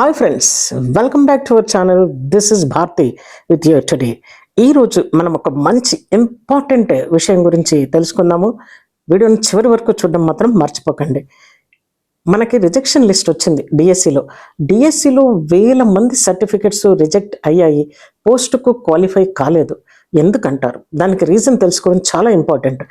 Hi friends welcome back to our channel this is Bharathi with you today ఈరోజు మనం ఒక మంచి important విషయం గురించి తెలుసుకుందాము. వీడియోని చివరి వరకు చూడడం మాత్రం మర్చిపోకండి. మనకి రిజెక్షన్ లిస్ట్ వచ్చింది డిఎస్సిలో డిఎస్సిలో వేల మంది సర్టిఫికెట్స్ రిజెక్ట్ అయ్యాయి. పోస్టుకు క్వాలిఫై కాలేదు. ఎందుకంటారు? దానికి రీజన్ తెలుసుకోవడం చాలా ఇంపార్టెంట్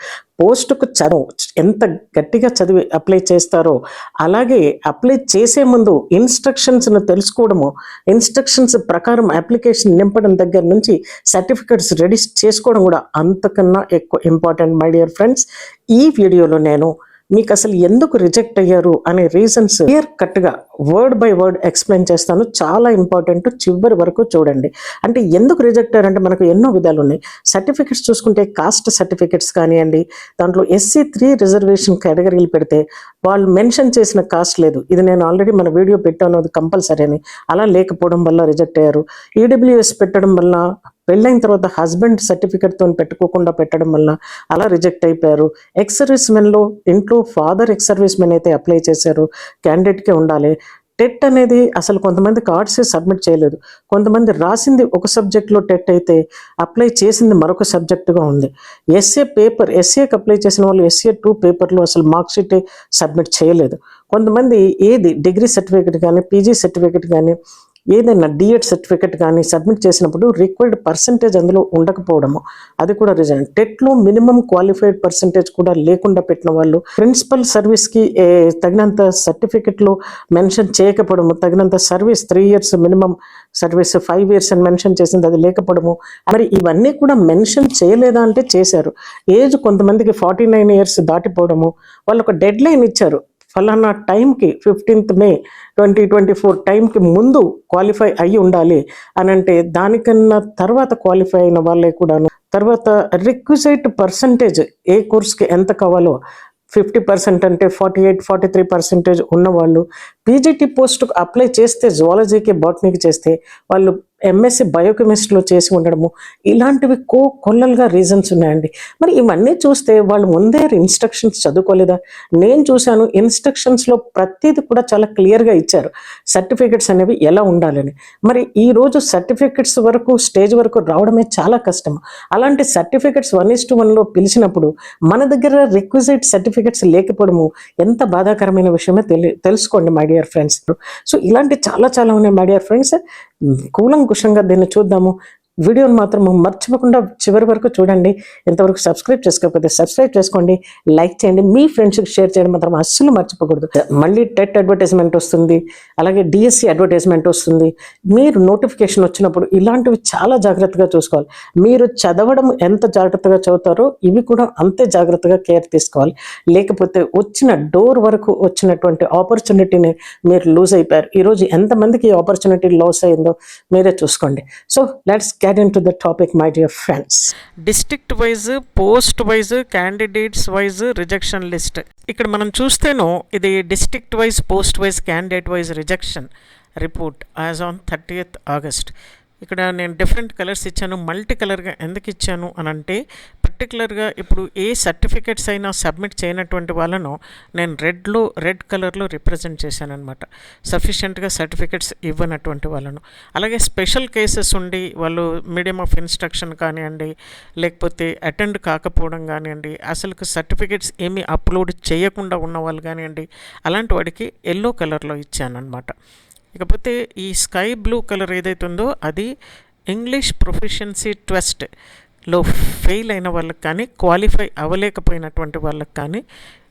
పోస్టుకు చదువు. ఎంత గట్టిగా చదివి అప్లై చేస్తారో అలాగే అప్లై చేసే ముందు ఇన్స్ట్రక్షన్స్ను తెలుసుకోవడము ఇన్స్ట్రక్షన్స్ ప్రకారం అప్లికేషన్ నింపడం దగ్గర నుంచి సర్టిఫికెట్స్ రెడీ చేసుకోవడం కూడా అంతకన్నా ఎక్కువ ఇంపార్టెంట్ మై డియర్ ఫ్రెండ్స్ ఈ వీడియోలో నేను మీకు అసలు ఎందుకు రిజెక్ట్ అయ్యారు అనే రీజన్స్ క్లియర్ కట్గా వర్డ్ బై వర్డ్ ఎక్స్ప్లెయిన్ చేస్తాను. చాలా ఇంపార్టెంట్. చివరి వరకు చూడండి. అంటే ఎందుకు రిజెక్ట్ అయ్యారంటే మనకు ఎన్నో విధాలు ఉన్నాయి సర్టిఫికెట్స్ చూసుకుంటే కాస్ట్ సర్టిఫికెట్స్ కానివ్వండి దాంట్లో ఎస్సీ త్రీ రిజర్వేషన్ కేటగిరీలు పెడితే వాళ్ళు మెన్షన్ చేసిన కాస్ట్ లేదు. ఇది నేను ఆల్రెడీ మన వీడియో పెట్టాను అది కంపల్సరీ అని. అలా లేకపోవడం వల్ల రిజెక్ట్ అయ్యారు. ఈడబ్ల్యూఎస్ పెట్టడం వల్ల పెళ్ళైన తర్వాత హస్బెండ్ సర్టిఫికెట్తో పెట్టుకోకుండా పెట్టడం వల్ల అలా రిజెక్ట్ అయిపోయారు. ఎక్స్ సర్వీస్ మెన్లో ఇంట్లో ఫాదర్ ఎక్స్ సర్వీస్ మెన్ అయితే అప్లై చేశారు. క్యాండిడేట్కే ఉండాలి. టెట్ అనేది అసలు కొంతమంది కార్డ్సే సబ్మిట్ చేయలేదు. కొంతమంది రాసింది ఒక సబ్జెక్ట్లో టెట్ అయితే అప్లై చేసింది మరొక సబ్జెక్టుగా ఉంది. ఎస్ఏ పేపర్ ఎస్ఏకి అప్లై చేసిన వాళ్ళు ఎస్ఏ టూ పేపర్లో అసలు మార్క్షీట్ సబ్మిట్ చేయలేదు. కొంతమంది ఏది డిగ్రీ సర్టిఫికేట్ కానీ పీజీ సర్టిఫికేట్ కానీ ఏదైనా డిఎడ్ సర్టిఫికెట్ కానీ సబ్మిట్ చేసినప్పుడు రిక్వైర్డ్ పర్సంటేజ్ అందులో ఉండకపోవడము. అది కూడా రీజన్. టెట్లో మినిమం క్వాలిఫైడ్ పర్సంటేజ్ కూడా లేకుండా పెట్టిన వాళ్ళు ప్రిన్సిపల్ సర్వీస్కి తగినంత సర్టిఫికెట్లో మెన్షన్ చేయకపోవడము తగినంత service three years minimum service five years అని మెన్షన్ చేసింది అది లేకపోవడము. మరి ఇవన్నీ కూడా మెన్షన్ చేయలేదా అంటే చేశారు. ఏజ్ కొంతమందికి ఫార్టీ నైన్ ఇయర్స్ దాటిపోవడము. వాళ్ళు ఒక డెడ్ లైన్ ఇచ్చారు. ఫలానా టైంకి fifteenth May twenty twenty four టైంకి ముందు క్వాలిఫై అయ్యి ఉండాలి అని అంటే దానికన్నా తర్వాత క్వాలిఫై అయిన వాళ్ళే కూడాను. తర్వాత రిక్విజైట్ పర్సంటేజ్ ఏ కోర్స్కి ఎంత కావాలో ఫిఫ్టీ పర్సెంట్ అంటే forty eight forty three percentage ఉన్నవాళ్ళు పీజీటీ పోస్ట్కు అప్లై చేస్తే జువాలజీకి బాటనీకి చేస్తే వాళ్ళు ఎంఎస్సి బయోకెమిస్ట్రీలో చేసి ఉండడము ఇలాంటివి కో కొల్లలుగా రీజన్స్ ఉన్నాయండి. మరి ఇవన్నీ చూస్తే వాళ్ళు ముందే ఇన్స్ట్రక్షన్స్ చదువుకోలేదా? నేను చూశాను ఇన్స్ట్రక్షన్స్లో ప్రతిదీ కూడా చాలా క్లియర్గా ఇచ్చారు. సర్టిఫికెట్స్ అనేవి ఎలా ఉండాలని. మరి ఈ రోజు సర్టిఫికెట్స్ వరకు స్టేజ్ వరకు రావడమే చాలా కష్టం. అలాంటి సర్టిఫికెట్స్ వన్ ఇస్ టు వన్లో పిలిచినప్పుడు మన దగ్గర రిక్విజిట్ సర్టిఫికెట్స్ లేకపోవడము ఎంత బాధాకరమైన విషయమే తెలి తెలుసుకోండి మై డియర్ ఫ్రెండ్స్ సో ఇలాంటి చాలా చాలా ఉన్నాయి మై డియర్ ఫ్రెండ్స్ కూలంకుషంగా దీన్ని చూద్దాము. వీడియోని మాత్రం మర్చిపోకుండా చివరి వరకు చూడండి. ఎంతవరకు సబ్స్క్రైబ్ చేసుకోకపోతే సబ్స్క్రైబ్ చేసుకోండి. లైక్ చేయండి. మీ ఫ్రెండ్స్కి షేర్ చేయడం మాత్రం అస్సలు మర్చిపోకూడదు. మళ్ళీ టెట్ అడ్వర్టైజ్మెంట్ వస్తుంది. అలాగే డిఎస్సి అడ్వర్టైజ్మెంట్ వస్తుంది. మీరు నోటిఫికేషన్ వచ్చినప్పుడు ఇలాంటివి చాలా జాగ్రత్తగా చూసుకోవాలి. మీరు చదవడం ఎంత జాగ్రత్తగా చదువుతారో ఇవి కూడా అంతే జాగ్రత్తగా కేర్ తీసుకోవాలి. లేకపోతే వచ్చిన డోర్ వరకు వచ్చినటువంటి ఆపర్చునిటీని మీరు లూజ్ అయిపోయారు. ఈరోజు ఎంతమందికి ఈ ఆపర్చునిటీ లాస్ అయిందో మీరే చూసుకోండి. So let's get into the topic, my dear friends. District wise post wise candidates wise rejection list ఇక్కడ మనం చూస్తేనో ఇది district wise post wise candidate wise rejection report as on thirtieth August ఇక్కడ నేను different colours ఇచ్చాను multi కలర్గా ఎందుకు ఇచ్చాను అని అంటే పర్టికులర్గా ఇప్పుడు ఏ సర్టిఫికెట్స్ అయినా సబ్మిట్ చేయనటువంటి వాళ్ళను నేను రెడ్లో రెడ్ కలర్లో రిప్రజెంట్ చేశానమాట సఫిషియంట్గా సఫిషియెంట్గా సర్టిఫికెట్స్ ఇవ్వనటువంటి వాళ్ళను. అలాగే స్పెషల్ కేసెస్ ఉండి వాళ్ళు మీడియం ఆఫ్ ఇన్స్ట్రక్షన్ కానివ్వండి లేకపోతే అటెండ్ కాకపోవడం కానివ్వండి అసలు సర్టిఫికెట్స్ ఏమీ అప్లోడ్ చేయకుండా ఉన్న వాళ్ళు కానివ్వండి అలాంటి వాడికి ఎల్లో కలర్లో ఇచ్చానమాట ఇకపోతే ఈ స్కై బ్లూ కలర్ ఏదైతే ఉందో అది ఇంగ్లీష్ ప్రొఫిషియన్సీ ట్వెస్ట్లో ఫెయిల్ అయిన వాళ్ళకి కానీ క్వాలిఫై అవ్వలేకపోయినటువంటి వాళ్ళకి కానీ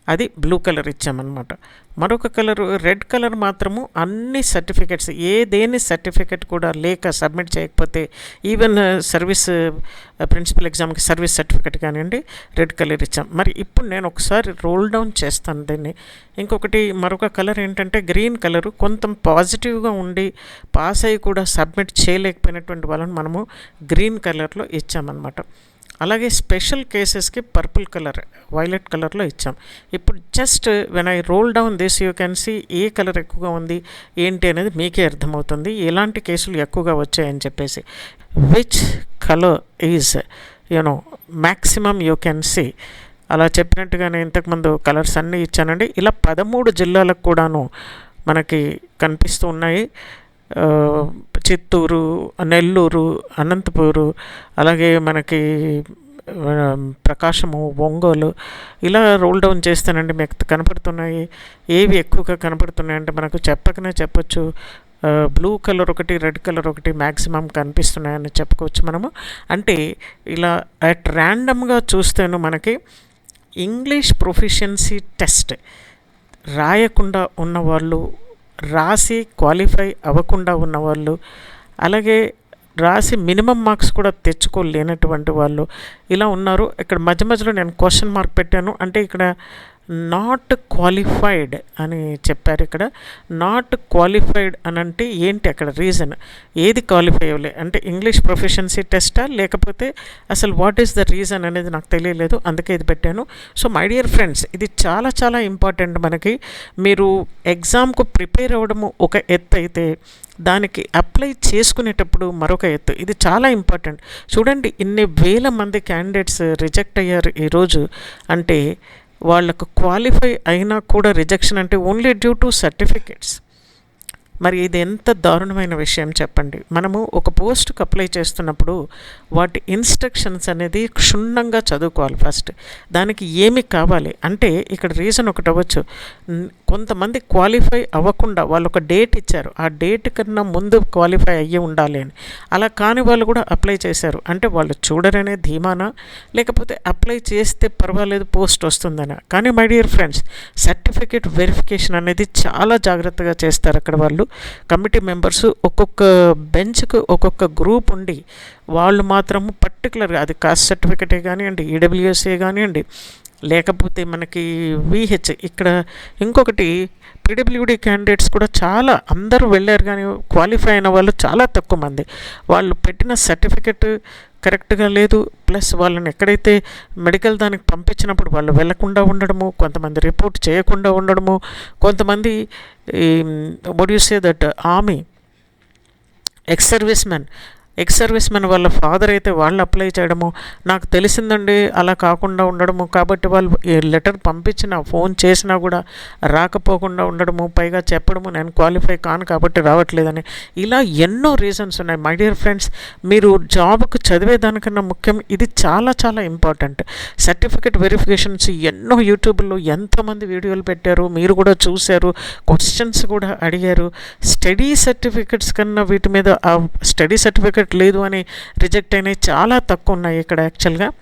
అది బ్లూ కలర్ ఇచ్చామన్నమాట. మరొక కలర్ రెడ్ కలర్ మాత్రము అన్ని సర్టిఫికెట్స్ ఏ దేని సర్టిఫికెట్ కూడా లేక సబ్మిట్ చేయకపోతే ఈవెన్ సర్వీస్ ప్రిన్సిపల్ ఎగ్జామ్కి సర్వీస్ సర్టిఫికెట్ కానివ్వండి రెడ్ కలర్ ఇచ్చాం. మరి ఇప్పుడు నేను ఒకసారి రోల్ డౌన్ చేస్తాను దీన్ని. ఇంకొకటి మరొక కలర్ ఏంటంటే గ్రీన్ కలరు కొంత పాజిటివ్గా ఉండి పాస్ అయ్యి కూడా సబ్మిట్ చేయలేకపోయినటువంటి వాళ్ళని మనము గ్రీన్ కలర్లో ఇచ్చామన్నమాట. అలాగే స్పెషల్ కేసెస్కి పర్పుల్ కలర్ వైలెట్ కలర్లో ఇచ్చాం. ఇప్పుడు just when I roll down this you can see a colour ఎక్కువగా ఉంది ఏంటి అనేది మీకే అర్థమవుతుంది. ఎలాంటి కేసులు ఎక్కువగా వచ్చాయని చెప్పేసి. Which colour is you know maximum you can see అలా చెప్పినట్టుగానే ఇంతకుముందు కలర్స్ అన్నీ ఇచ్చానండి. ఇలా పదమూడు జిల్లాలకు కూడాను మనకి కనిపిస్తూ ఉన్నాయి. చిత్తూరు నెల్లూరు అనంతపూరు అలాగే మనకి ప్రకాశము ఒంగోలు ఇలా రోల్ డౌన్ చేస్తానండి. మీకు కనపడుతున్నాయి. ఏవి ఎక్కువగా కనపడుతున్నాయి అంటే మనకు చెప్పకనే చెప్పొచ్చు. బ్లూ కలర్ ఒకటి రెడ్ కలర్ ఒకటి మ్యాక్సిమం కనిపిస్తున్నాయని చెప్పుకోవచ్చు మనము. అంటే ఇలా అట్ ర్యాండమ్గా చూస్తేను మనకి ఇంగ్లీష్ ప్రొఫిషియన్సీ టెస్ట్ రాయకుండా ఉన్నవాళ్ళు రాసి క్వాలిఫై అవ్వకుండా ఉన్నవాళ్ళు అలాగే రాసి మినిమం మార్క్స్ కూడా తెచ్చుకోలేనటువంటి వాళ్ళు ఇలా ఉన్నారు. ఇక్కడ మధ్య మధ్యలో నేను క్వశ్చన్ మార్క్ పెట్టాను. అంటే ఇక్కడ నాట్ క్వాలిఫైడ్ అని చెప్పారు ఇక్కడ. నాట్ క్వాలిఫైడ్ అని అంటే ఏంటి అక్కడ రీజన్ ఏది క్వాలిఫై అవ్వలే? అంటే ఇంగ్లీష్ ప్రొఫెషన్సీ టెస్టా లేకపోతే అసలు వాట్ ఈస్ ద రీజన్ అనేది నాకు తెలియలేదు. అందుకే ఇది పెట్టాను. సో మై డియర్ ఫ్రెండ్స్ ఇది చాలా చాలా ఇంపార్టెంట్ మనకి. మీరు ఎగ్జామ్కు ప్రిపేర్ అవ్వడము ఒక ఎత్తు అయితే దానికి అప్లై చేసుకునేటప్పుడు మరొక ఎత్తు. ఇది చాలా ఇంపార్టెంట్ చూడండి ఇన్ని వేల మంది క్యాండిడేట్స్ రిజెక్ట్ అయ్యారు ఈరోజు అంటే వాళ్ళకు క్వాలిఫై అయినా కూడా రిజెక్షన్ అంటే ఓన్లీ డ్యూ టు సర్టిఫికేట్స్. మరి ఇది ఎంత దారుణమైన విషయం చెప్పండి. మనము ఒక పోస్ట్కి అప్లై చేస్తున్నప్పుడు వాటి ఇన్స్ట్రక్షన్స్ అనేది క్షుణ్ణంగా చదువుకోవాలి ఫస్ట్. దానికి ఏమి కావాలి? అంటే ఇక్కడ రీజన్ ఒకటి అవ్వచ్చు. కొంతమంది క్వాలిఫై అవ్వకుండా వాళ్ళు ఒక డేట్ ఇచ్చారు. ఆ డేట్ కన్నా ముందు క్వాలిఫై అయ్యి ఉండాలి అని. అలా కాని వాళ్ళు కూడా అప్లై చేశారు. అంటే వాళ్ళు చూడరనే ధీమానా? లేకపోతే అప్లై చేస్తే పర్వాలేదు పోస్ట్ వస్తుందనా? కానీ my dear friends certificate verification అనేది చాలా జాగ్రత్తగా చేస్తారు అక్కడ వాళ్ళు. కమిటీ మెంబర్స్ ఒక్కొక్క బెంచ్కు ఒక్కొక్క గ్రూప్ ఉండి వాళ్ళు మాత్రము పర్టికులర్గా అది కాస్ట్ సర్టిఫికెటే కానివ్వండి ఈడబ్ల్యూఎస్ఏ కానివ్వండి లేకపోతే మనకి విహెచ్ ఇక్కడ ఇంకొకటి పీడబ్ల్యూడి క్యాండిడేట్స్ కూడా చాలా అందరూ వెళ్ళారు కానీ క్వాలిఫై అయిన వాళ్ళు చాలా తక్కువ మంది. వాళ్ళు పెట్టిన సర్టిఫికెట్ కరెక్ట్గా లేదు ప్లస్ వాళ్ళని ఎక్కడైతే మెడికల్ దానికి పంపించినప్పుడు వాళ్ళు వెళ్ళకుండా ఉండడము కొంతమంది రిపోర్ట్ చేయకుండా ఉండడము కొంతమంది what you say that army ex service men ex service men వాళ్ళ ఫాదర్ అయితే వాళ్ళు అప్లై చేయడము నాకు తెలిసిందండి అలా కాకుండా ఉండడము. కాబట్టి వాళ్ళు లెటర్ పంపించిన ఫోన్ చేసినా కూడా రాకపోకుండా ఉండడము పైగా చెప్పడము నేను క్వాలిఫై కాను కాబట్టి రావట్లేదని. ఇలా ఎన్నో రీజన్స్ ఉన్నాయి. మై డియర్ ఫ్రెండ్స్ మీరు జాబ్కు చదివేదానికన్నా ముఖ్యం ఇది చాలా చాలా ఇంపార్టెంట్. సర్టిఫికేట్ వెరిఫికేషన్స్ ఎన్నో యూట్యూబ్లో ఎంతోమంది వీడియోలు పెట్టారు మీరు కూడా చూశారు క్వశ్చన్స్ కూడా అడిగారు. స్టడీ సర్టిఫికెట్స్ కన్నా వీటి మీద ఆ స్టడీ సర్టిఫికెట్ లేదు అని రిజెక్ట్ అయినవి చాలా తక్కువ ఉన్నాయి ఇక్కడ యాక్చువల్గా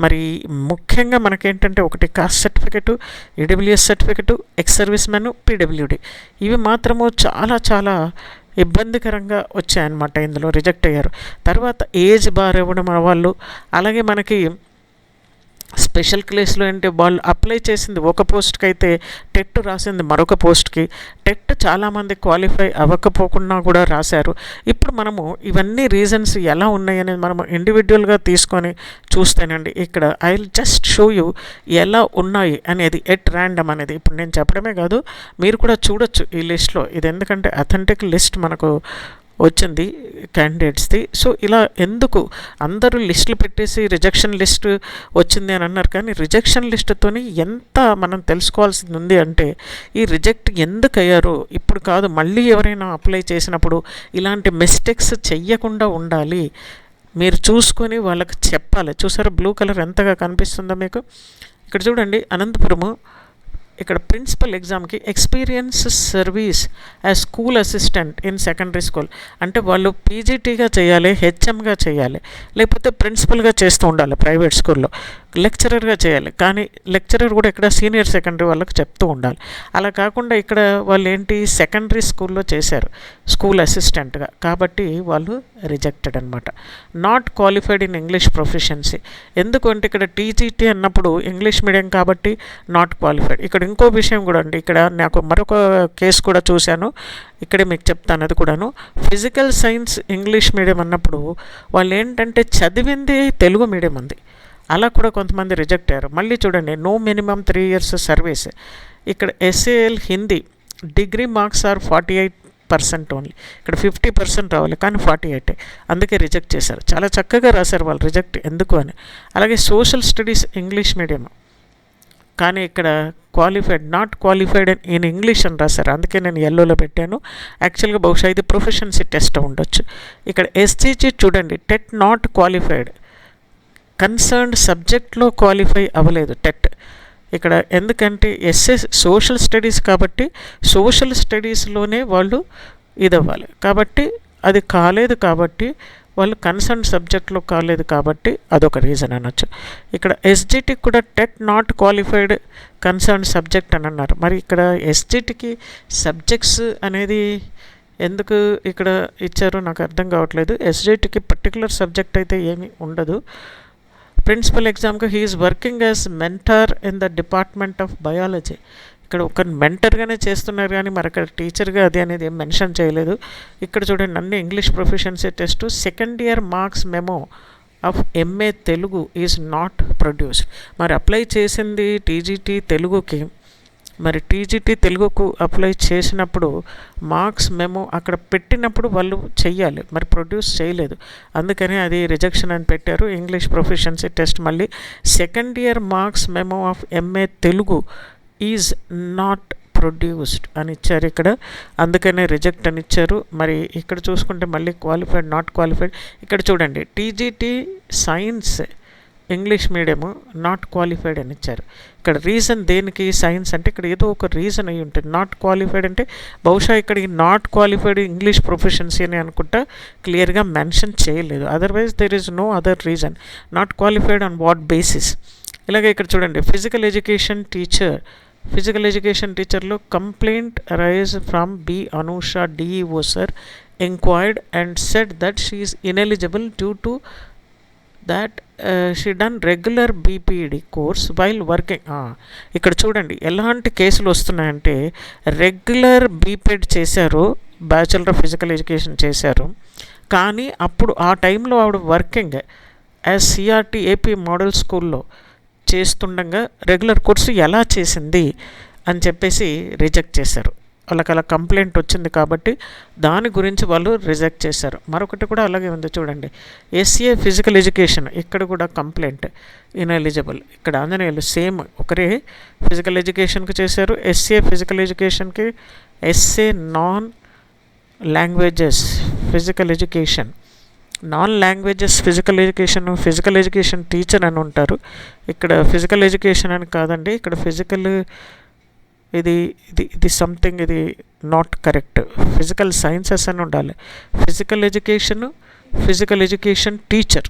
మరి ముఖ్యంగా మనకేంటంటే ఒకటి caste certificate EWS certificate ex service men PWD ఇవి మాత్రము చాలా చాలా ఇబ్బందికరంగా వచ్చాయన్నమాట ఇందులో రిజెక్ట్ అయ్యారు. తర్వాత ఏజ్ బార్ ఇవ్వడం వాళ్ళు అలాగే మనకి స్పెషల్ క్లేస్లో ఏంటి? వాళ్ళు అప్లై చేసింది ఒక పోస్ట్కి అయితే టెట్ రాసింది మరొక పోస్ట్కి. టెట్ చాలామంది క్వాలిఫై అవ్వకపోకుండా కూడా రాశారు. ఇప్పుడు మనము ఇవన్నీ రీజన్స్ ఎలా ఉన్నాయనేది మనము ఇండివిజువల్గా తీసుకొని చూస్తేనండి. ఇక్కడ ఐ జస్ట్ షో యూ ఎలా ఉన్నాయి అనేది ఎట్ ర్యాండమ్ అనేది. ఇప్పుడు నేను చెప్పడమే కాదు మీరు కూడా చూడొచ్చు ఈ లిస్ట్లో. ఇది ఎందుకంటే అథెంటిక్ లిస్ట్ మనకు వచ్చింది క్యాండిడేట్స్ది సో ఇలా ఎందుకు? అందరూ లిస్టులు పెట్టేసి రిజెక్షన్ లిస్ట్ వచ్చింది అని అన్నారు. కానీ రిజెక్షన్ లిస్టుతోని ఎంత మనం తెలుసుకోవాల్సింది ఉంది అంటే ఈ రిజెక్ట్ ఎందుకు అయ్యారో? ఇప్పుడు కాదు మళ్ళీ ఎవరైనా అప్లై చేసినప్పుడు ఇలాంటి మిస్టేక్స్ చెయ్యకుండా ఉండాలి. మీరు చూసుకొని వాళ్ళకి చెప్పాలి. చూసారా బ్లూ కలర్ ఎంతగా కనిపిస్తుందో మీకు? ఇక్కడ చూడండి అనంతపురము ఇక్కడ ప్రిన్సిపల్ ఎగ్జామ్కి experience service as school assistant in secondary school అంటే వాళ్ళు పీజీటీగా చేయాలి హెచ్ఎంగా చేయాలి లేకపోతే ప్రిన్సిపల్గా చేస్తూ ఉండాలి ప్రైవేట్ స్కూల్లో లెక్చరర్గా చేయాలి. కానీ లెక్చరర్ కూడా ఇక్కడ సీనియర్ సెకండరీ వాళ్ళకి చెప్తూ ఉండాలి. అలా కాకుండా ఇక్కడ వాళ్ళు ఏంటి సెకండరీ స్కూల్లో చేశారు స్కూల్ అసిస్టెంట్గా. కాబట్టి వాళ్ళు రిజెక్టెడ్ అనమాట not qualified in English proficiency ఎందుకంటే ఇక్కడ టీజీటీ అన్నప్పుడు ఇంగ్లీష్ మీడియం కాబట్టి నాట్ క్వాలిఫైడ్. ఇక్కడ ఇంకో విషయం కూడా అండి. ఇక్కడ నాకు మరొక కేసు కూడా చూశాను. ఇక్కడే మీకు చెప్తాను అది కూడాను. ఫిజికల్ సైన్స్ ఇంగ్లీష్ మీడియం అన్నప్పుడు వాళ్ళు ఏంటంటే చదివింది తెలుగు మీడియం ఉంది అలా కూడా కొంతమంది రిజెక్ట్ అయ్యారు. మళ్ళీ చూడండి no minimum three years service ఇక్కడ SAL Hindi degree marks are forty eight percent only. ఇక్కడ ఫిఫ్టీ పర్సెంట్ రావాలి కానీ ఫార్టీ ఎయిట్. అందుకే రిజెక్ట్ చేశారు. చాలా చక్కగా రాశారు వాళ్ళు రిజెక్ట్ ఎందుకు అని. అలాగే సోషల్ స్టడీస్ ఇంగ్లీష్ మీడియం కానీ ఇక్కడ qualified not qualified in English అని రాశారు. అందుకే నేను ఎల్లోలో పెట్టాను. యాక్చువల్గా బహుశా ఇది ప్రొఫెషన్సీ టెస్ట్ ఉండొచ్చు. ఇక్కడ ఎస్జీజీ చూడండి టెట్ నాట్ క్వాలిఫైడ్ కన్సర్న్డ్ సబ్జెక్ట్లో క్వాలిఫై అవ్వలేదు టెట్ ఇక్కడ ఎందుకంటే ఎస్ఎస్ సోషల్ స్టడీస్ కాబట్టి సోషల్ స్టడీస్లోనే వాళ్ళు ఇది అవ్వాలి కాబట్టి అది కాలేదు కాబట్టి వాళ్ళు కన్సర్న్ సబ్జెక్ట్లో కాలేదు కాబట్టి అదొక రీజన్ అనొచ్చు. ఇక్కడ ఎస్జిటికి కూడా TET not qualified concern subject అని అన్నారు. మరి ఇక్కడ ఎస్జిటికి సబ్జెక్ట్స్ అనేది ఎందుకు ఇక్కడ ఇచ్చారో నాకు అర్థం కావట్లేదు. ఎస్జిటికి పర్టికులర్ సబ్జెక్ట్ అయితే ఏమీ ఉండదు. ప్రిన్సిపల్ ఎగ్జామ్కి he is working as mentor in the department of biology ఇక్కడ ఒక మెంటర్గానే చేస్తున్నారు కానీ మరి అక్కడ టీచర్గా అది అనేది ఏం మెన్షన్ చేయలేదు. ఇక్కడ చూడండి అన్ని English proficiency test second year marks memo of MA Telugu is not produced మరి అప్లై చేసింది టీజీటీ తెలుగుకి మరి టీజీటీ తెలుగుకు అప్లై చేసినప్పుడు మార్క్స్ మేము అక్కడ పెట్టినప్పుడు వాళ్ళు చెయ్యాలి. మరి ప్రొడ్యూస్ చేయలేదు. అందుకని అది రిజెక్షన్ అని పెట్టారు. ఇంగ్లీష్ ప్రొఫిషియన్సీ టెస్ట్ మళ్ళీ second year marks memo of MA Telugu is not produced అని ఇచ్చారు ఇక్కడ. అందుకనే రిజెక్ట్ అని ఇచ్చారు. మరి ఇక్కడ చూసుకుంటే మళ్ళీ క్వాలిఫైడ్ నాట్ క్వాలిఫైడ్ ఇక్కడ చూడండి TGT science English medium not qualified అని ఇచ్చారు. ఇక్కడ రీజన్ దేనికి? సైన్స్ అంటే ఇక్కడ ఏదో ఒక రీజన్ అయి ఉంటుంది. నాట్ క్వాలిఫైడ్ అంటే బహుశా ఇక్కడికి నాట్ క్వాలిఫైడ్ ఇంగ్లీష్ ప్రొఫెషన్సీ అని అనుకుంటా క్లియర్గా మెన్షన్ చేయలేదు. Otherwise there is no other reason not qualified on what basis ఇలాగే ఇక్కడ చూడండి. Physical education teacher physical education టీచర్లో complaint raise from B Anusha DEO sir enquired and said that she is ineligible due to that she done regular BPEd course while working ఇక్కడ చూడండి ఎలాంటి కేసులు వస్తున్నాయంటే regular BPEd చేశారు bachelor of physical education చేశారు కానీ అప్పుడు ఆ టైంలో ఆవిడ working as CRT AP model స్కూల్లో చేస్తుండగా రెగ్యులర్ కోర్సు ఎలా చేసింది అని చెప్పేసి రిజెక్ట్ చేశారు. వాళ్ళకి అలా కంప్లైంట్ వచ్చింది కాబట్టి దాని గురించి వాళ్ళు రిజెక్ట్ చేశారు. మరొకటి కూడా అలాగే ఉంది చూడండి. ఎస్ఏ ఫిజికల్ ఎడ్యుకేషన్ ఇక్కడ కూడా కంప్లైంట్ ఇన్ఎలిజిబుల్ ఇక్కడ ఆంజనేయులు సేమ్ ఒకరే ఫిజికల్ ఎడ్యుకేషన్కి చేశారు. ఎస్ఏ ఫిజికల్ ఎడ్యుకేషన్కి SA non languages physical education non languages physical education physical education teacher అని ఉంటారు. ఇక్కడ ఫిజికల్ ఎడ్యుకేషన్ అని కాదండి. ఇక్కడ ఫిజికల్ ఇది ఇది ఇది సంథింగ్ ఇది నాట్ కరెక్ట్ ఫిజికల్ సైన్సెస్ అని ఉండాలి. Physical education physical education teacher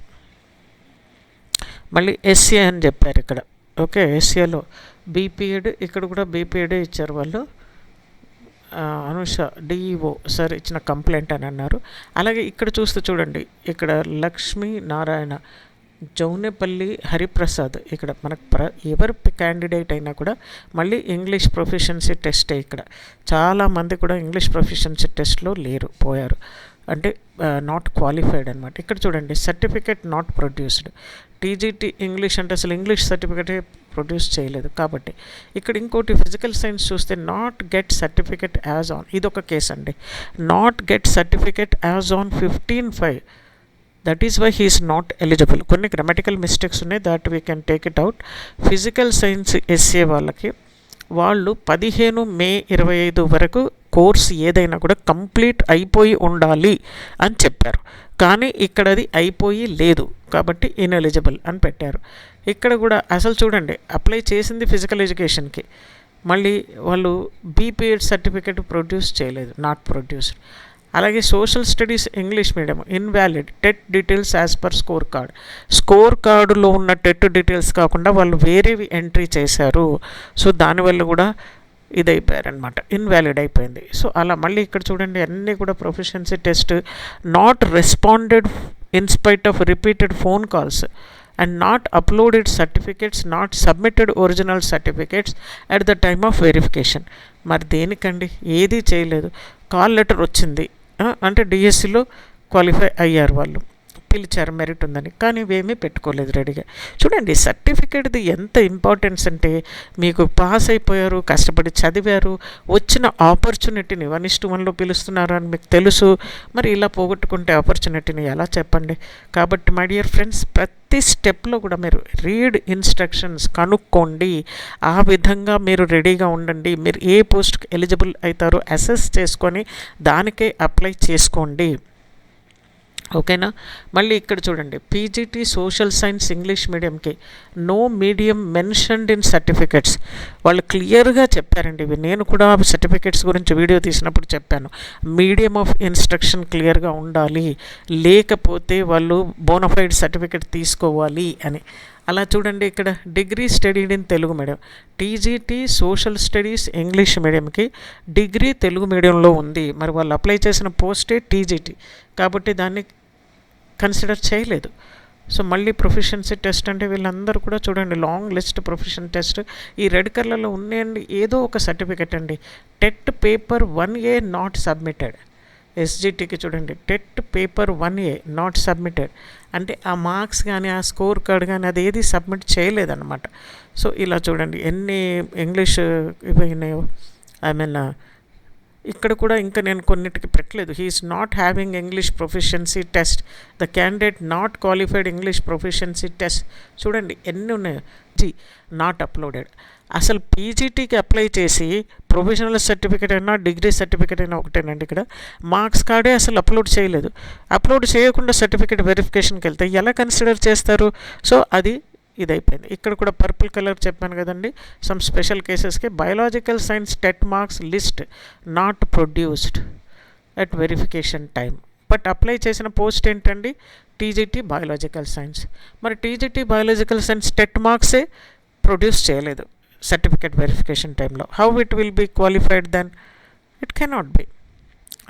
మళ్ళీ ఎస్ఏ అని చెప్పారు ఇక్కడ. ఓకే ఎస్సీఏలో బీపీఎడ్ ఇక్కడ కూడా బీపీఎడే ఇచ్చారు వాళ్ళు. అనుష డిఈఓ సార్ ఇచ్చిన కంప్లైంట్ అని అన్నారు. అలాగే ఇక్కడ చూస్తే చూడండి ఇక్కడ లక్ష్మీ నారాయణ జౌనేపల్లి హరిప్రసాద్ ఇక్కడ మనకు ప్ర ఎవరు క్యాండిడేట్ అయినా కూడా మళ్ళీ ఇంగ్లీష్ ప్రొఫిషియన్సీ టెస్టే ఇక్కడ. చాలామంది కూడా ఇంగ్లీష్ ప్రొఫిషియన్సీ టెస్ట్లో లేరు పోయారు. అంటే నాట్ క్వాలిఫైడ్ అనమాట ఇక్కడ చూడండి certificate not produced TGT English అంటే అసలు ఇంగ్లీష్ సర్టిఫికేటే ప్రొడ్యూస్ చేయలేదు కాబట్టి. ఇక్కడ ఇంకోటి ఫిజికల్ సైన్స్ చూస్తే not get certificate as on ఇది ఒక కేసు అండి. Not get certificate as on fifteen five that is why he's not eligible కొన్ని గ్రామటికల్ మిస్టేక్స్ ఉన్నాయి. That we can take it out physical science SA వాళ్ళకి వాళ్ళు పదిహేను మే ఇరవై ఐదు వరకు కోర్స్ ఏదైనా కూడా కంప్లీట్ అయిపోయి ఉండాలి అని చెప్పారు. కానీ ఇక్కడ అది అయిపోయి లేదు. కాబట్టి ఇన్ఎలిజిబుల్ అని పెట్టారు. ఇక్కడ కూడా అసలు చూడండి అప్లై చేసింది ఫిజికల్ ఎడ్యుకేషన్కి మళ్ళీ వాళ్ళు బీపీఎడ్ సర్టిఫికేట్ ప్రొడ్యూస్ చేయలేదు. నాట్ ప్రొడ్యూస్డ్ అలాగే social studies English medium invalid TET details as per score card score కార్డులో ఉన్న టెట్ డీటెయిల్స్ కాకుండా వాళ్ళు వేరేవి ఎంట్రీ చేశారు. సో దానివల్ల కూడా ఇది అయిపోయారనమాట ఇన్వాలిడ్ అయిపోయింది. సో అలా మళ్ళీ ఇక్కడ చూడండి అన్నీ కూడా proficiency test not responded in spite of repeated phone calls and not uploaded certificates not submitted original certificates at the time of verification మరి దేనికండి? ఏదీ చేయలేదు. కాల్ లెటర్ వచ్చింది. అంటే డిఎస్సిలో క్వాలిఫై అయ్యారు వాళ్ళు. పిలిచారు మెరిట్ ఉందని. కానీ ఇవేమీ పెట్టుకోలేదు రెడీగా. చూడండి సర్టిఫికేట్ది ఎంత ఇంపార్టెన్స్ అంటే మీకు పాస్ అయిపోయారు కష్టపడి చదివారు వచ్చిన ఆపర్చునిటీని వన్ ఇస్టు వన్లో పిలుస్తున్నారు అని మీకు తెలుసు. మరి ఇలా పోగొట్టుకుంటే ఆపర్చునిటీని ఎలా చెప్పండి? కాబట్టి మై డియర్ ఫ్రెండ్స్ ప్రతి ప్రతి స్టెప్లో కూడా మీరు రీడ్ ఇన్స్ట్రక్షన్స్ కనుక్కోండి. ఆ విధంగా మీరు రెడీగా ఉండండి. మీరు ఏ పోస్ట్కి ఎలిజిబుల్ అవుతారో అసెస్ చేసుకొని దానికే అప్లై చేసుకోండి. ఓకేనా? మళ్ళీ ఇక్కడ చూడండి. PGT social science English మీడియంకి no medium mentioned in certificates వాళ్ళు క్లియర్గా చెప్పారండి ఇవి. నేను కూడా సర్టిఫికెట్స్ గురించి వీడియో తీసినప్పుడు చెప్పాను. మీడియం ఆఫ్ ఇన్స్ట్రక్షన్ క్లియర్గా ఉండాలి. లేకపోతే వాళ్ళు బోనఫైడ్ సర్టిఫికెట్ తీసుకోవాలి అని. అలా చూడండి ఇక్కడ. Degree studied in Telugu medium TGT social studies English మీడియంకి degree Telugu మీడియంలో ఉంది. మరి వాళ్ళు అప్లై చేసిన పోస్టే టీజీటీ కాబట్టి దాన్ని కన్సిడర్ చేయలేదు. సో మళ్ళీ ప్రొఫెషన్సీ టెస్ట్ అంటే వీళ్ళందరూ కూడా చూడండి లాంగ్ లిస్ట్ ప్రొఫెషన్ టెస్ట్. ఈ రెడ్ కలర్లో ఉన్నాయండి ఏదో ఒక సర్టిఫికెట్ అండి. TET paper one A not submitted. ఎస్జిటికి చూడండి TET paper one A not submitted. అంటే ఆ మార్క్స్ కానీ ఆ స్కోర్ కార్డ్ కానీ అది ఏది సబ్మిట్ చేయలేదన్నమాట. సో ఇలా చూడండి ఎన్ని ఇంగ్లీష్ ఇవి ఉన్నాయో ఐ మీన్ ఇక్కడ కూడా ఇంకా నేను కొన్నిటికి పెట్టలేదు. He's not having English proficiency test the candidate not qualified English proficiency test చూడండి ఎన్ని ఉన్నాయి? జీ నాట్ అప్లోడెడ్ అసలు పీజీటీకి అప్లై చేసి ప్రొఫెషనల్ సర్టిఫికేట్ అయినా డిగ్రీ సర్టిఫికేట్ అయినా ఒకటేనండి ఇక్కడ. మార్క్స్ కార్డే అసలు అప్లోడ్ చేయలేదు. అప్లోడ్ చేయకుండా సర్టిఫికేట్ వెరిఫికేషన్కి వెళ్తే ఎలా కన్సిడర్ చేస్తారు? సో అది ఇది అయిపోయింది ఇక్కడ కూడా పర్పుల్ కలర్ చెప్పాను కదండి. Some special కేసెస్కి biological science TET marks list not produced at verification time but apply చేసిన పోస్ట్ ఏంటండి? టీజీటీ బయోలాజికల్ సైన్స్ మరి టీజీటీ బయోలాజికల్ సైన్స్ టెట్ మార్క్సే ప్రొడ్యూస్ చేయలేదు సర్టిఫికేట్ వెరిఫికేషన్ టైంలో how it will be qualified then it cannot be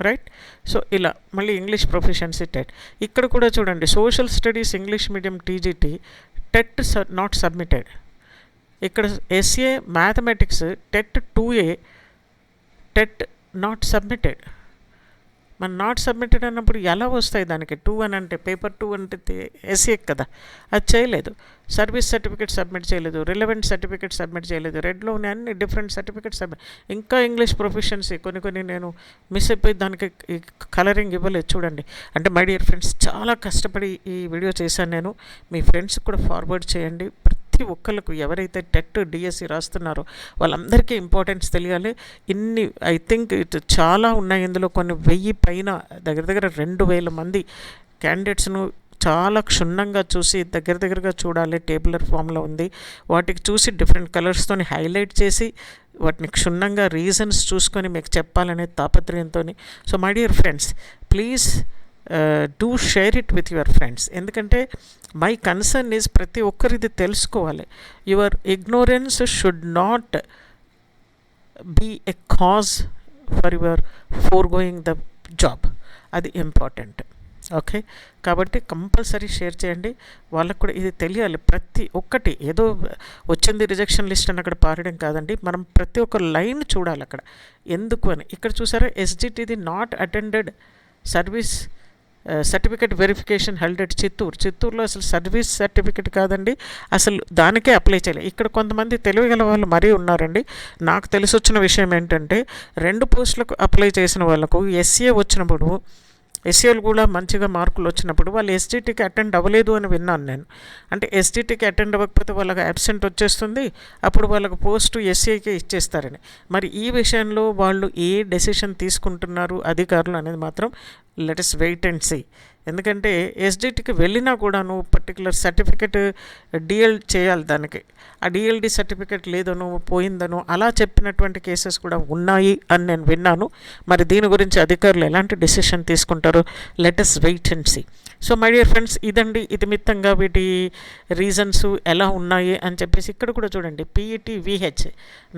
right so ఇలా మళ్ళీ English proficiency TET ఇక్కడ కూడా చూడండి social studies English medium TGT TET not submitted ఇక్కడ SA mathematics TET two A TET not submitted మన not submitted అన్నప్పుడు ఎలా వస్తాయి దానికి? టూ అని అంటే పేపర్ టూ అంటే ఎస్ఏ కదా? అది చేయలేదు. సర్వీస్ సర్టిఫికేట్ సబ్మిట్ చేయలేదు. రిలవెంట్ సర్టిఫికేట్ సబ్మిట్ చేయలేదు. రెడ్లోని అన్ని డిఫరెంట్ సర్టిఫికేట్ సబ్మిట్ ఇంకా ఇంగ్లీష్ ప్రొఫెషన్సీ కొన్ని కొన్ని నేను మిస్ అయిపోయి దానికి కలరింగ్ ఇవ్వలేదు. చూడండి. అంటే మై డియర్ ఫ్రెండ్స్ చాలా కష్టపడి ఈ వీడియో చేశాను నేను. మీ ఫ్రెండ్స్కి కూడా ఫార్వర్డ్ చేయండి. ప్రతి ఒక్కరికి ఎవరైతే టెట్ డిఎస్సి రాస్తున్నారో వాళ్ళందరికీ ఇంపార్టెన్స్ తెలియాలి. ఇన్ని ఐ థింక్ ఇట్ చాలా ఉన్నాయి. ఇందులో కొన్ని వెయ్యి పైన దగ్గర దగ్గర రెండు వేల మంది క్యాండిడేట్స్ను చాలా క్షుణ్ణంగా చూసి దగ్గర దగ్గరగా చూడాలి. టేబులర్ ఫామ్లో ఉంది. వాటికి చూసి డిఫరెంట్ కలర్స్తోని హైలైట్ చేసి వాటిని క్షుణ్ణంగా రీజన్స్ చూసుకొని మీకు చెప్పాలనే తాపత్రయంతో so my dear friends please do share it with your friends ఎందుకంటే మై కన్సర్న్ ఈజ్ ప్రతి ఒక్కరిది తెలుసుకోవాలి. Your ignorance should not be a cause for your forgoing the job అది ఇంపార్టెంట్ ఓకే కాబట్టి కంపల్సరీ షేర్ చేయండి. వాళ్ళకు కూడా ఇది తెలియాలి. ప్రతి ఒక్కటి ఏదో వచ్చింది రిజెక్షన్ లిస్ట్ అని అక్కడ పారడం కాదండి. మనం ప్రతి ఒక్క లైన్ చూడాలి అక్కడ. ఎందుకు అని. ఇక్కడ చూసారా ఎస్జిటిది not attended service certificate verification held at Chittoor. చిత్తూరులో అసలు సర్వీస్ సర్టిఫికేట్ కాదండి. అసలు దానికే అప్లై చేయాలి. ఇక్కడ కొంతమంది తెలివిగల వాళ్ళు మరీ ఉన్నారండి. నాకు తెలిసి వచ్చిన విషయం ఏంటంటే రెండు పోస్టులకు అప్లై చేసిన వాళ్ళకు ఎస్ఏ వచ్చినప్పుడు ఎస్సీఎల్ కూడా మంచిగా మార్కులు వచ్చినప్పుడు వాళ్ళు ఎస్టీటీకి అటెండ్ అవ్వలేదు అని విన్నాను నేను. అంటే ఎస్టీటీకి అటెండ్ అవ్వకపోతే వాళ్ళకి అబ్సెంట్ వచ్చేస్తుంది అప్పుడు వాళ్ళకు పోస్టు ఎస్సీఐకే ఇచ్చేస్తారని. మరి ఈ విషయంలో వాళ్ళు ఏ డెసిషన్ తీసుకుంటున్నారు అధికారులు అనేది మాత్రం లెటస్ వెయిట్ అండ్ సీ. ఎందుకంటే ఎస్డిటికి వెళ్ళినా కూడా నువ్వు పర్టికులర్ సర్టిఫికెట్ డిఎల్ చేయాలి దానికి. ఆ డిఎల్డి సర్టిఫికెట్ లేదనో పోయిందనో అలా చెప్పినటువంటి కేసెస్ కూడా ఉన్నాయి అని నేను విన్నాను. మరి దీని గురించి అధికారులు ఎలాంటి డిసిషన్ తీసుకుంటారో latest wait and see so my dear friends ఇదండి. ఇతిమిత్తంగా వీటి రీజన్స్ ఎలా ఉన్నాయి అని చెప్పేసి ఇక్కడ కూడా చూడండి. PET VH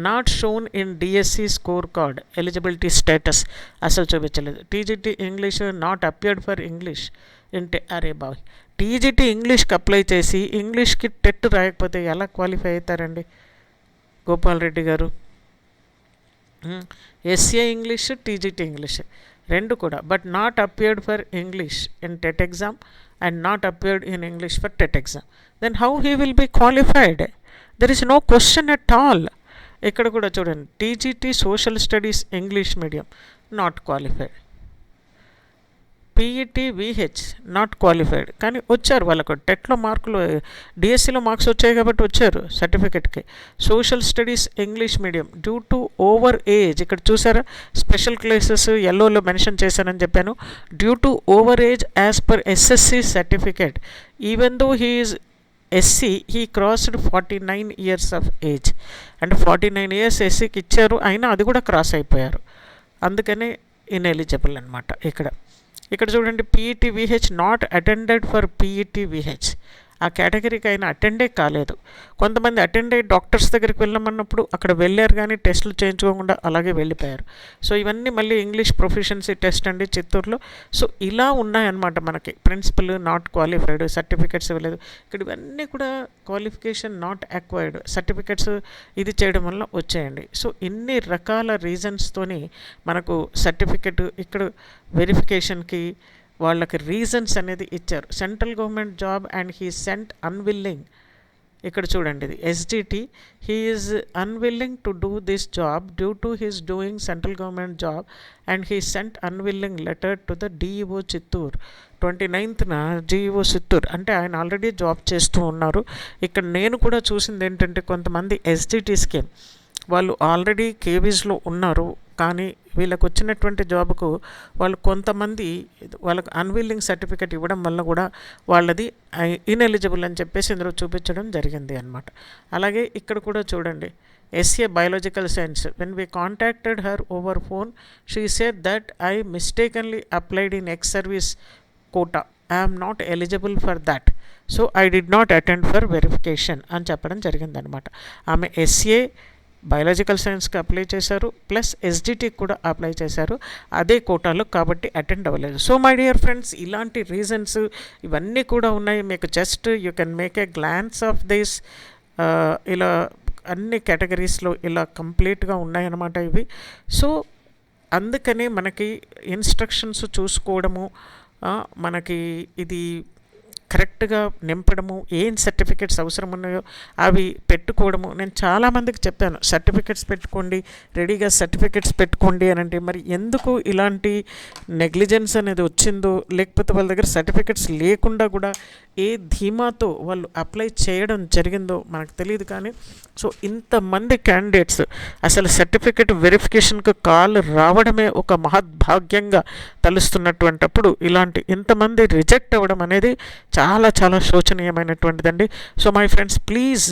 not shown in DSC score card eligibility status అసలు చూపించలేదు. TGT English not appeared for English ఇంటే అరే బాయ్ టీజీటీ ఇంగ్లీష్కి అప్లై చేసి ఇంగ్లీష్కి టెట్ రాయకపోతే ఎలా క్వాలిఫై అవుతారండి? గోపాల్ రెడ్డి గారు. ఎస్ఏ ఇంగ్లీష్ టీజీటీ ఇంగ్లీష్ రెండు కూడా but not appeared for English in TET exam and not appeared in English for TET exam then how he will be qualified there is no question at all ఇక్కడ కూడా చూడండి TGT social studies English medium not qualified PET VH not qualified కానీ వచ్చారు వాళ్ళకు. టెట్లో మార్కులు డిఎస్సిలో marks వచ్చాయి కాబట్టి వచ్చారు సర్టిఫికెట్కి. Social studies English medium due to over age ఇక్కడ చూసారా? స్పెషల్ క్లాసెస్ ఎల్లోలో మెన్షన్ చేశానని చెప్పాను. Due to over age as per SSC certificate even though he's SC he crossed forty nine years of age అంటే forty nine years ఎస్సీకి ఇచ్చారు. అయినా అది కూడా క్రాస్ అయిపోయారు. అందుకనే ఇన్ఎలిజిబుల్ అనమాట ఇక్కడ. ఇక్కడ చూడండి PET VH not attended for PET VH ఆ కేటగిరీకి ఆయన అటెండే కాలేదు. కొంతమంది అటెండ్ అయ్యి డాక్టర్స్ దగ్గరికి వెళ్ళమన్నప్పుడు అక్కడ వెళ్ళారు కానీ టెస్టులు చేయించుకోకుండా అలాగే వెళ్ళిపోయారు. సో ఇవన్నీ మళ్ళీ ఇంగ్లీష్ ప్రొఫిషియన్సీ టెస్ట్ అండి చిత్తూరులో. సో ఇలా ఉన్నాయన్నమాట మనకి. ప్రిన్సిపల్ నాట్ క్వాలిఫైడ్ సర్టిఫికెట్స్ ఇవ్వలేదు. ఇక్కడ ఇవన్నీ కూడా క్వాలిఫికేషన్ నాట్ అక్వైర్డ్ సర్టిఫికెట్స్ ఇది చేయడం వల్ల వచ్చాయండి. సో ఇన్ని రకాల రీజన్స్తోని మనకు సర్టిఫికెట్ ఇక్కడ వెరిఫికేషన్కి వాళ్ళకి రీజన్స్ అనేది ఇచ్చారు. Central government job and he sent unwilling ఇక్కడ చూడండి ఇది. SGT he's unwilling to do this job due to his doing central government job and he sent unwilling letter to the DEO Chittoor twenty నైన్త్న GEO Chittoor అంటే ఆయన already job చేస్తూ ఉన్నారు. ఇక్కడ నేను కూడా చూసింది ఏంటంటే కొంతమంది ఎస్డిటి స్కీమ్ వాళ్ళు ఆల్రెడీ కేవీస్లో ఉన్నారు. కానీ వీళ్ళకు వచ్చినటువంటి జాబ్కు వాళ్ళు కొంతమంది వాళ్ళకు అన్విల్లింగ్ సర్టిఫికేట్ ఇవ్వడం వల్ల కూడా వాళ్ళది ఇన్ఎలిజిబుల్ అని చెప్పేసి ఇందులో చూపించడం జరిగింది అనమాట అలాగే ఇక్కడ కూడా చూడండి SA biological science when we contacted her over phone she said that I mistakenly applied in ex service quota I'm not eligible for that so I did not attend for verification అని చెప్పడం జరిగిందనమాట ఆమె SA biological సైన్స్కి apply చేశారు plus ఎస్డిటీకి కూడా apply చేశారు. అదే కోటాలో కాబట్టి అటెండ్ అవ్వలేదు. సో మై డియర్ ఫ్రెండ్స్ ఇలాంటి రీజన్స్ ఇవన్నీ కూడా ఉన్నాయి. మీకు just you can make a glance of this ఇలా అన్ని కేటగిరీస్లో ఇలా కంప్లీట్గా ఉన్నాయన్నమాట ఇవి. సో అందుకనే మనకి ఇన్స్ట్రక్షన్స్ చూసుకోవడము మనకి ఇది కరెక్ట్గా నింపడము ఏం సర్టిఫికెట్స్ అవసరం ఉన్నాయో అవి పెట్టుకోవడము. నేను చాలామందికి చెప్పాను సర్టిఫికెట్స్ పెట్టుకోండి రెడీగా సర్టిఫికెట్స్ పెట్టుకోండి అని అంటే మరి ఎందుకు ఇలాంటి నెగ్లిజెన్స్ అనేది వచ్చిందో లేకపోతే వాళ్ళ దగ్గర సర్టిఫికెట్స్ లేకుండా కూడా ఏ ధీమాతో వాళ్ళు అప్లై చేయడం జరిగిందో మనకు తెలియదు కానీ సో ఇంతమంది క్యాండిడేట్స్ అసలు సర్టిఫికెట్ వెరిఫికేషన్కు కాల్ రావడమే ఒక మహద్భాగ్యంగా తలుస్తున్నటువంటప్పుడు ఇలాంటి ఇంతమంది రిజెక్ట్ అవ్వడం అనేది చాలా చాలా శోచనీయమైనటువంటిదండి. So my friends please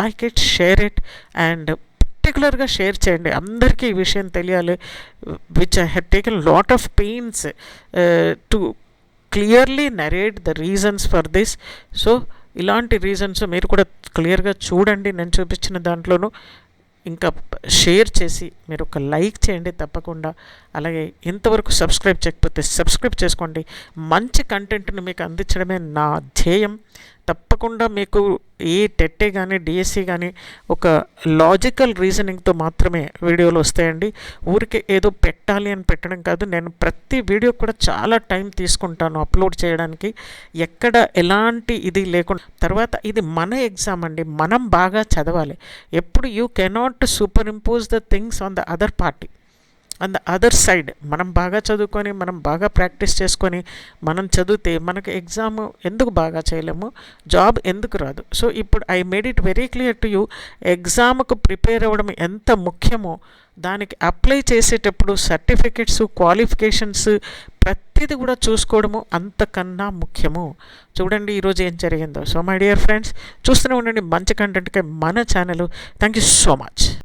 like it share it and పర్టికులర్గా షేర్ చేయండి. అందరికీ ఈ విషయం తెలియాలి which I had taken lot of pains to clearly narrate the reasons for this. So ఇలాంటి రీజన్స్ మీరు కూడా క్లియర్గా చూడండి. నేను చూపించిన దాంట్లోనూ ఇంకా షేర్ చేసి మీరు ఒక లైక్ చేయండి తప్పకుండా. అలాగే ఇంతవరకు సబ్స్క్రైబ్ చేయకపోతే సబ్స్క్రైబ్ చేసుకోండి. మంచి కంటెంట్ని మీకు అందించడమే నా ధ్యేయం. తప్పకుండా మీకు ఏ టెట్టే కానీ డిఎస్సి కానీ ఒక లాజికల్ రీజనింగ్తో మాత్రమే వీడియోలు వస్తాయండి. ఊరికే ఏదో పెట్టాలి అని పెట్టడం కాదు. నేను ప్రతి వీడియో కూడా చాలా టైం తీసుకుంటాను అప్లోడ్ చేయడానికి. ఎక్కడ ఎలాంటి ఇది లేకుండా. తర్వాత ఇది మన ఎగ్జామ్ అండి. మనం బాగా చదవాలి. ఎప్పుడు you cannot superimpose the things on the other party. And the other side మనం బాగా చదువుకొని మనం బాగా ప్రాక్టీస్ చేసుకొని మనం చదివితే మనకు ఎగ్జామ్ ఎందుకు బాగా చేయలేము? జాబ్ ఎందుకు రాదు? సో ఇప్పుడు I made it very clear to you ఎగ్జామ్కు prepare అవ్వడం ఎంత ముఖ్యమో దానికి అప్లై చేసేటప్పుడు సర్టిఫికెట్స్ క్వాలిఫికేషన్స్ ప్రతిదీ కూడా చూసుకోవడము అంతకన్నా ముఖ్యము. చూడండి ఈరోజు ఏం జరిగిందో. సో మై డియర్ ఫ్రెండ్స్ చూస్తూనే ఉండండి మంచి కంటెంట్కి మన channel. Thank you so much.